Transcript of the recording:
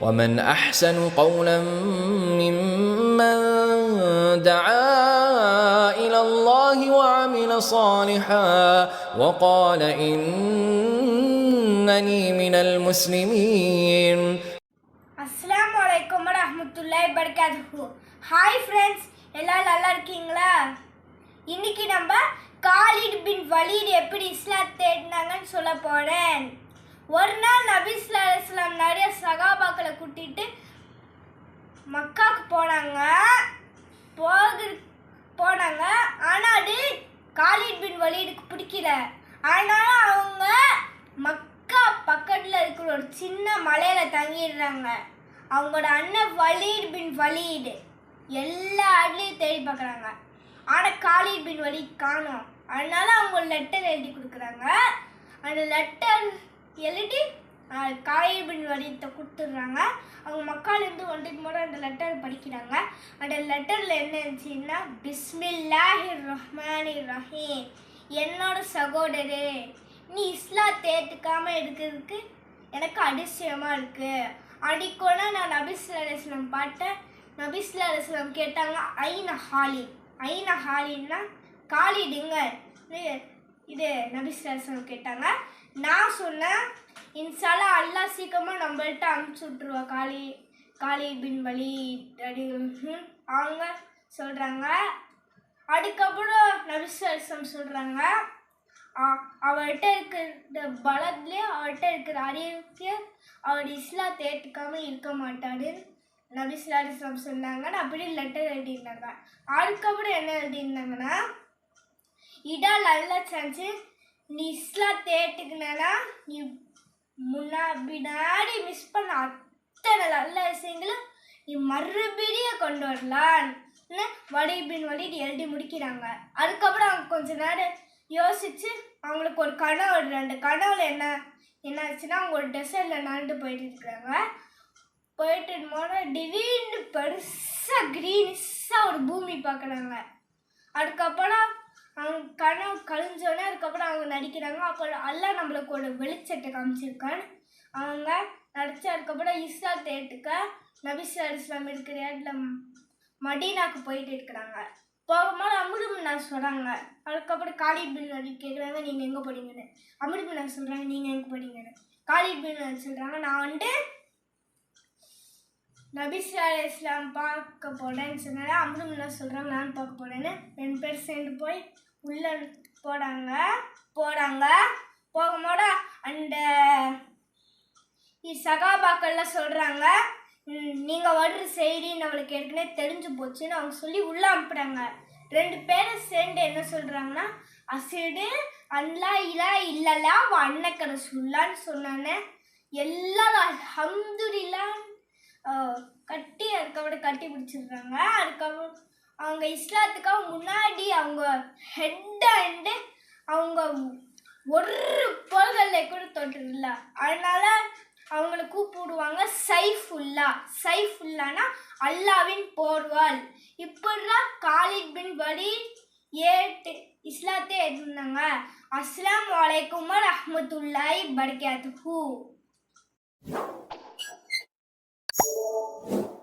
ومن احسن قولا ممن دعا الى الله وعمل صالحا وقال انني من المسلمين அஸ்ஸலாமு அலைக்கும் வரஹ்மத்துல்லாஹி வபரகாத்துஹு ஹாய் ஃப்ரெண்ட்ஸ் எல்லாரும் நல்லா இருக்கீங்களா இன்னைக்கு நம்ம காலித் பின் வலீத் எப்படி இஸ்லாம் தேடினாங்கன்னு சொல்ல போறேன் ஒரு நாள் நபி ஸல்லல்லாஹு நிறைய சகாபாக்களை கூட்டிட்டு மக்காவுக்கு போனாங்க. போக போனாங்க. ஆனால் அது காலிட் பின் வலீதுக்கு பிடிக்கல. ஆனால் அவங்க மக்கா பக்கத்தில் இருக்கிற ஒரு சின்ன மலையில் தங்கிடுறாங்க. அவங்களோட அண்ணன் வலீத் பின் வலீடு எல்லா இடத்துலையும் தேடி பார்க்குறாங்க. ஆனால் காலிட் பின் வலி காணோம். அதனால அவங்க லெட்டர் எழுதி கொடுக்குறாங்க. அந்த லெட்டர் எழுதி அஹ், பின் வலீத்தை கொடுத்துட்றாங்க. அவங்க மக்காலேருந்து வந்துட்டு மூலம் அந்த லெட்டர் படிக்கிறாங்க. அந்த லெட்டரில் என்ன இருந்துச்சுன்னா பிஸ்மில்லாஹி ரஹ்மான் ரஹீம் என்னோட சகோதரே நீ இஸ்லா தேத்துக்காமல் இருக்கிறதுக்கு எனக்கு அதிசயமாக இருக்குது அடிக்கோனா நான் நபிஸ்ல அலிஸ்லாம் பார்த்தேன் நபிஸ்ல அலிஸ்லாம் கேட்டாங்க ஐன ஹாலி ஐன ஹாலின்னா காலிடுங்க. இது நபிஸ்ல கேட்டாங்க. நான் சொன்னேன் இன்சாலா அல்லா சீக்கிரமாக நம்மள்கிட்ட அனுப்பிச்சி விட்ருவா காளி காளி பின் வலி அப்படின்னு அவங்க சொல்கிறாங்க அதுக்கப்புறம் நபிஸ்வரம் சொல்கிறாங்க அவர்கிட்ட இருக்கிற பலத்துலேயும் அவர்கிட்ட இருக்கிற அறிவுக்கு அவர் இஸ்லா தேட்டுக்காம இருக்க மாட்டாரு நபிஸ்லாம் சொன்னாங்கன்னு அப்படியே லெட்டர் எழுதியிருந்தாங்க. அதுக்கப்புறம் என்ன எழுதியிருந்தாங்கன்னா இடா நல்ல செஞ்சு நீ இஸ்லாம் தேட்டுக்கினா நீ முன்னா பின்னாடி மிஸ் பண்ண அத்தனை நல்ல விஷயங்களும் நீ மறுபடியும் கொண்டு வரலான்னு வடிபின் வடிட்டு எழுதி முடிக்கிறாங்க. அதுக்கப்புறம் அவங்க கொஞ்ச நேரம் யோசிச்சு அவங்களுக்கு ஒரு கனவு ரெண்டு கனவுல என்ன என்ன ஆச்சுன்னா அவங்க ஒரு டெசர்ட்ல நடந்து போயிட்டு இருக்கிறாங்க போயிட்டு போது திடீர்னு பெருசாக க்ரீனிஸாக ஒரு பூமி பார்க்குறாங்க. அதுக்கப்புறம் அவங்க கனவு கழிஞ்சோடனே அதுக்கப்புறம் அவங்க நடிக்கிறாங்க. அப்புறம் அல்லா நம்மளுக்கு ஒரு வெளிச்சத்தை காமிச்சிருக்கான். அவங்க நடிச்சு அதுக்கப்புறம் இஸ்லா தேட்டுக்க நபிசா இஸ்லாம் இருக்கிற இடத்துல மடீனாக்கு போயிட்டு இருக்கிறாங்க. போகும்போது அமிர்தம் சொல்கிறாங்க அதுக்கப்புறம் காலித் பின் நடி கேட்குறாங்க நீங்கள் எங்கே போனீங்கன்னு? அமிர்தம் சொல்கிறாங்க நீங்கள் எங்கே போனீங்கன்னு? காலித் பின் சொல்கிறாங்க நான் வந்துட்டு நபிஸ்லா இஸ்லாம் பார்க்க போனேன்னு சொன்னாங்க அமிர்தமுல்லா சொல்கிறாங்க நான் பார்க்க போனேன்னு ரெண்டு பேர் சேர்ந்து போய் உள்ளே போனாங்க போகிறாங்க போகும்போது அந்த சகாபாக்கள்லாம் சொல்கிறாங்க நீங்கள் வர்ற செய்தி நம்மளுக்கு ஏற்கனவே தெரிஞ்சு போச்சுன்னு அவங்க சொல்லி உள்ளே அனுப்புகிறாங்க ரெண்டு பேரும் சேர்ந்து என்ன சொல்கிறாங்கன்னா அசிடு அன்லா இலா இல்லலா அன்னக்கரை சொல்லான்னு சொன்னானே எல்லாரும் அஹம்துல்லான்னு கட்டி அதுக்கப்புறம் கட்டி பிடிச்சிருக்காங்க. அதுக்கப்புறம் அவங்க இஸ்லாத்துக்காக முன்னாடி அவங்க ஹெட்டாண்டு அவங்க ஒரு பொருள்களை கூட தொட்டுல அதனால அவங்கள கூப்பிடுவாங்க சைஃபுல்லா சைஃபுல்லானா அல்லாவின் போர்வால் இப்படிலாம் காலித் பின் படி ஏட்டு இஸ்லாத்தை எடுத்திருந்தாங்க அஸ்ஸலாமு அலைக்கும் ரஹ்மத்துல்லாஹி பரகாத்துஹு Thank you.